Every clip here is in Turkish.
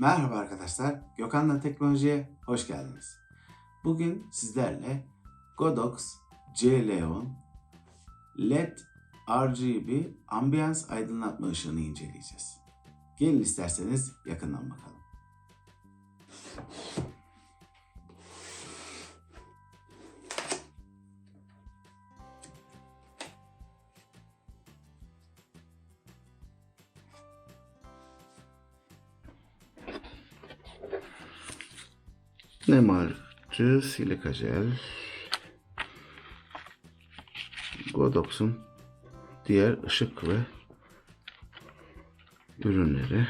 Merhaba arkadaşlar, Gökhan'la Teknoloji'ye hoş geldiniz. Bugün sizlerle Godox C-Leon LED RGB ambiyans aydınlatma ışığını inceleyeceğiz. Gelin isterseniz yakından bakalım. Nem artı silika jel. Godox'un diğer ışık ve ürünleri.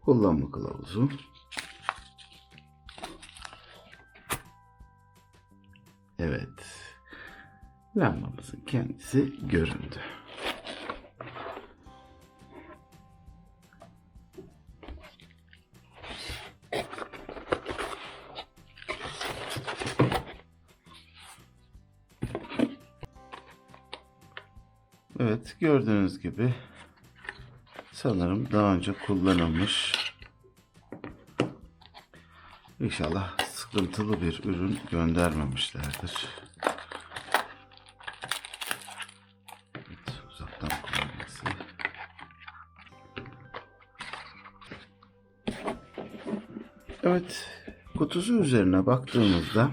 Kullanma kılavuzu. Evet. Lambamızın kendisi göründü. Gördüğünüz gibi sanırım daha önce kullanılmış İnşallah sıkıntılı bir ürün göndermemişlerdir. Evet. Evet, kutusu üzerine baktığımızda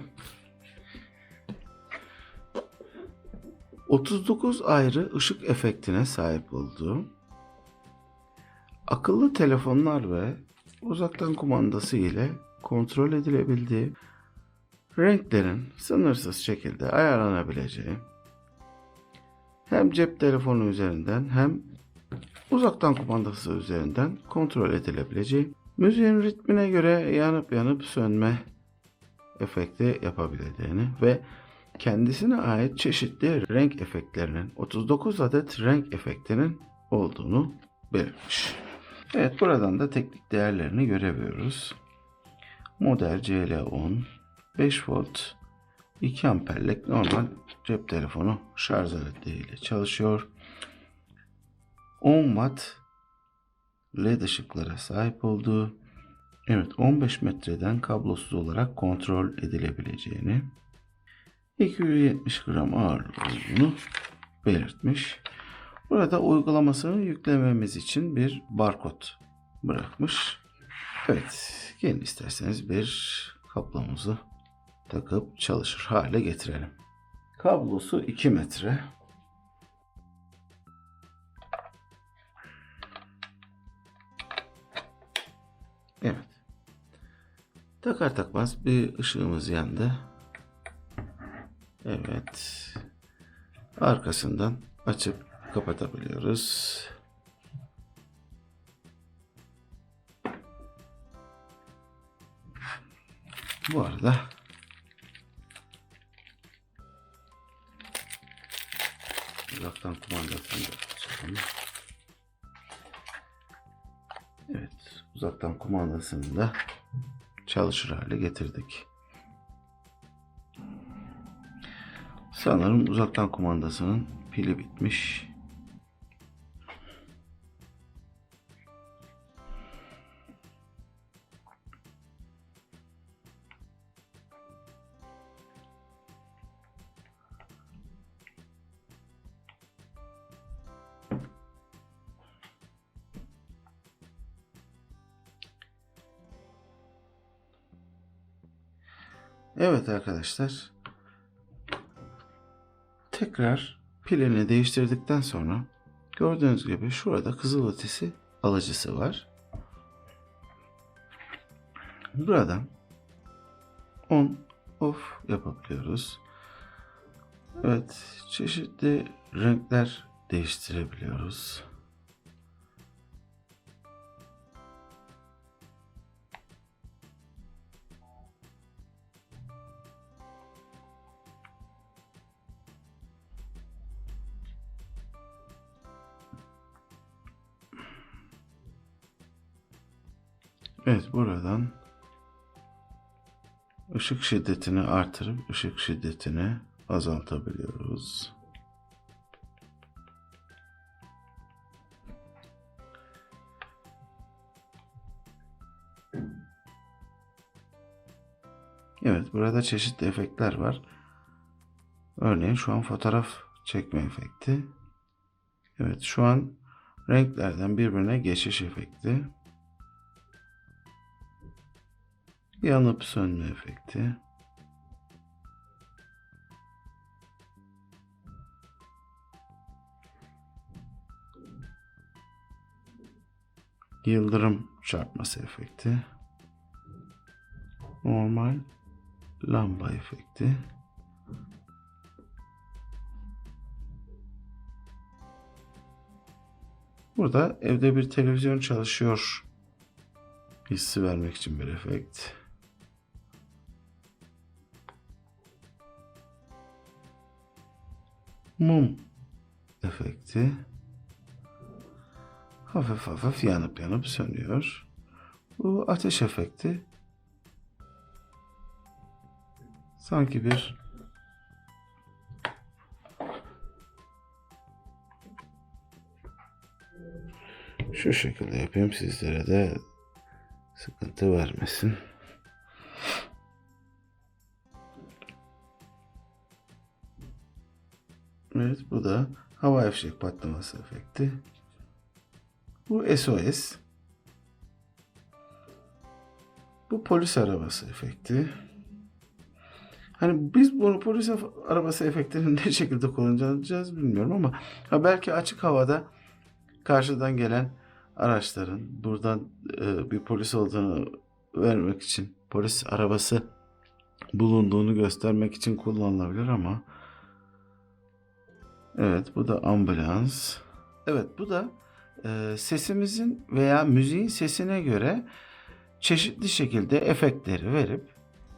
39 ayrı ışık efektine sahip olduğu, akıllı telefonlar ve uzaktan kumandası ile kontrol edilebildiği, renklerin sınırsız şekilde ayarlanabileceği, hem cep telefonu üzerinden hem uzaktan kumandası üzerinden kontrol edilebileceği, müziğin ritmine göre yanıp yanıp sönme efekti yapabileceğini ve kendisine ait çeşitli renk efektlerinin 39 adet renk efektinin olduğunu belirtmiş. Evet buradan da teknik değerlerini görebiliyoruz. Model CL10 5 volt 2 amperlik normal cep telefonu şarj aletleriyle çalışıyor. 10 watt LED ışıklara sahip olduğu evet 15 metreden kablosuz olarak kontrol edilebileceğini 270 gram ağırlığı olduğunu belirtmiş. Burada uygulamasını yüklememiz için bir barkod bırakmış. Evet, gelin isterseniz bir kablomuzu takıp çalışır hale getirelim. Kablosu 2 metre. Evet. Takar takmaz bir ışığımız yandı. Evet. Arkasından açıp kapatabiliyoruz. Bu arada uzaktan kumandasını da açalım. Evet, uzaktan kumandasını da çalışır hale getirdik. Sanırım uzaktan kumandasının pili bitmiş. Evet arkadaşlar. Tekrar pilini değiştirdikten sonra gördüğünüz gibi şurada kızılötesi alıcısı var. Buradan on off yapabiliyoruz. Evet, çeşitli renkler değiştirebiliyoruz. Evet buradan ışık şiddetini artırıp ışık şiddetini azaltabiliyoruz. Evet burada çeşitli efektler var. Örneğin şu an fotoğraf çekme efekti. Evet şu an renklerden birbirine geçiş efekti. Yanıp sönme efekti. Yıldırım çarpması efekti. Normal lamba efekti. Burada evde bir televizyon çalışıyor hissi vermek için bir efekt. Mum efekti. Hafif hafif yanıp yanıp sönüyor. Bu ateş efekti. Sanki bir şu şekilde yapayım sizlere de sıkıntı vermesin. Evet bu da hava fişek patlaması efekti. Bu SOS. Bu polis arabası efekti. Hani biz bunu polis arabası efektini ne şekilde kullanacağız bilmiyorum ama ha belki açık havada karşıdan gelen araçların buradan e, bir polis olduğunu vermek için polis arabası bulunduğunu göstermek için kullanılabilir ama evet bu da ambulans. Evet bu da e, sesimizin veya müziğin sesine göre çeşitli şekilde efektleri verip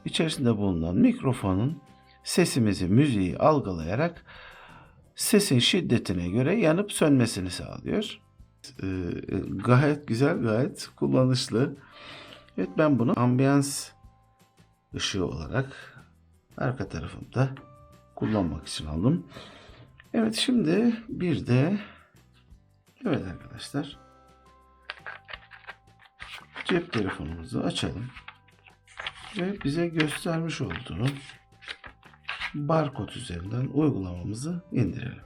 içerisinde bulunan mikrofonun sesimizi, müziği algılayarak sesin şiddetine göre yanıp sönmesini sağlıyor. Ee, gayet güzel, gayet kullanışlı. Evet ben bunu ambiyans ışığı olarak arka tarafımda kullanmak için aldım. Evet şimdi bir de evet arkadaşlar cep telefonumuzu açalım ve bize göstermiş olduğu barkod üzerinden uygulamamızı indirelim.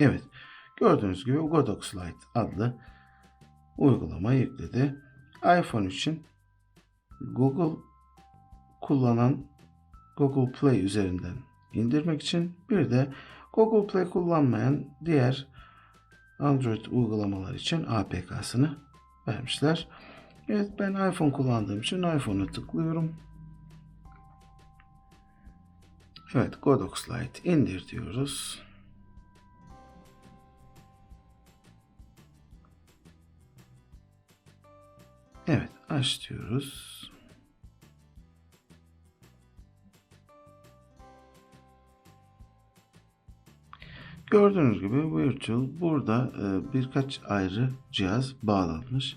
Evet. Gördüğünüz gibi Godox Lite adlı uygulama yükledi. iPhone için Google kullanan Google Play üzerinden indirmek için bir de Google Play kullanmayan diğer Android uygulamalar için APK'sını vermişler. Evet ben iPhone kullandığım için iPhone'u tıklıyorum. Evet Godox Lite indir diyoruz. Evet aç diyoruz. Gördüğünüz gibi Virtual burada e, birkaç ayrı cihaz bağlanmış.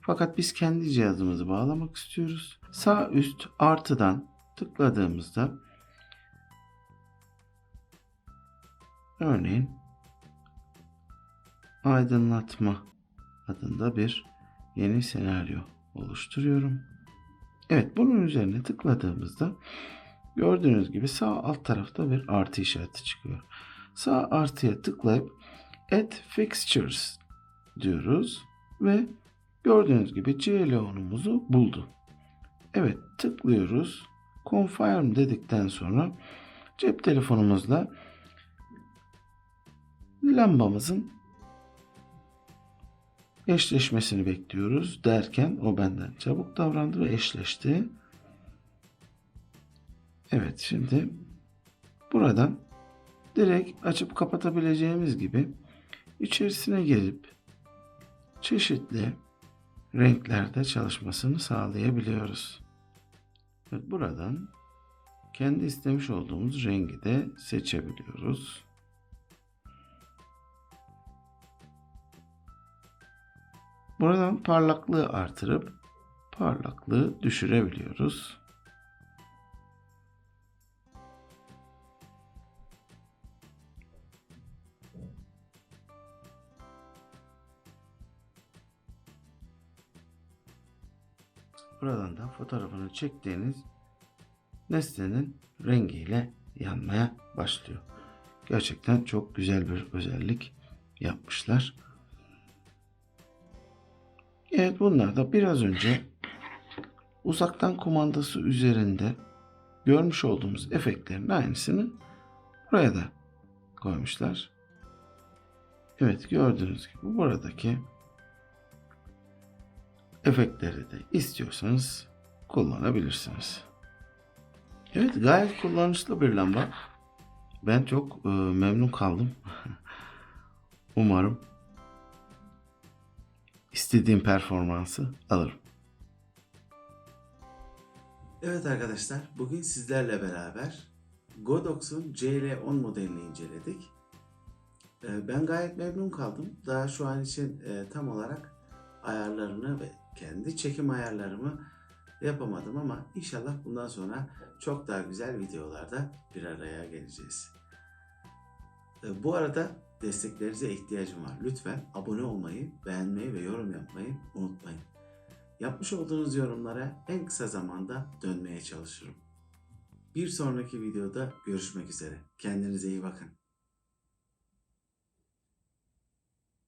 Fakat biz kendi cihazımızı bağlamak istiyoruz. Sağ üst artıdan tıkladığımızda örneğin aydınlatma adında bir yeni senaryo oluşturuyorum. Evet bunun üzerine tıkladığımızda gördüğünüz gibi sağ alt tarafta bir artı işareti çıkıyor. Sağ artıya tıklayıp Add Fixtures diyoruz ve gördüğünüz gibi CLO'numuzu buldu. Evet tıklıyoruz. Confirm dedikten sonra cep telefonumuzla lambamızın eşleşmesini bekliyoruz derken o benden çabuk davrandı ve eşleşti. Evet şimdi buradan direkt açıp kapatabileceğimiz gibi içerisine girip çeşitli renklerde çalışmasını sağlayabiliyoruz. Evet, buradan kendi istemiş olduğumuz rengi de seçebiliyoruz. Buradan parlaklığı artırıp parlaklığı düşürebiliyoruz. Buradan da fotoğrafını çektiğiniz nesnenin rengiyle yanmaya başlıyor. Gerçekten çok güzel bir özellik yapmışlar. Evet bunlar da biraz önce uzaktan kumandası üzerinde görmüş olduğumuz efektlerin aynısını buraya da koymuşlar. Evet gördüğünüz gibi buradaki efektleri de istiyorsanız kullanabilirsiniz. Evet gayet kullanışlı bir lamba. Ben çok e, memnun kaldım. Umarım istediğim performansı alırım. Evet arkadaşlar, bugün sizlerle beraber Godox'un CL10 modelini inceledik. Ee, Ben gayet memnun kaldım. Daha şu an için e, tam olarak ayarlarını ve kendi çekim ayarlarımı yapamadım ama inşallah bundan sonra çok daha güzel videolarda bir araya geleceğiz. Ee, Bu arada desteklerinize ihtiyacım var. Lütfen abone olmayı, beğenmeyi ve yorum yapmayı unutmayın. Yapmış olduğunuz yorumlara en kısa zamanda dönmeye çalışırım. Bir sonraki videoda görüşmek üzere. Kendinize iyi bakın.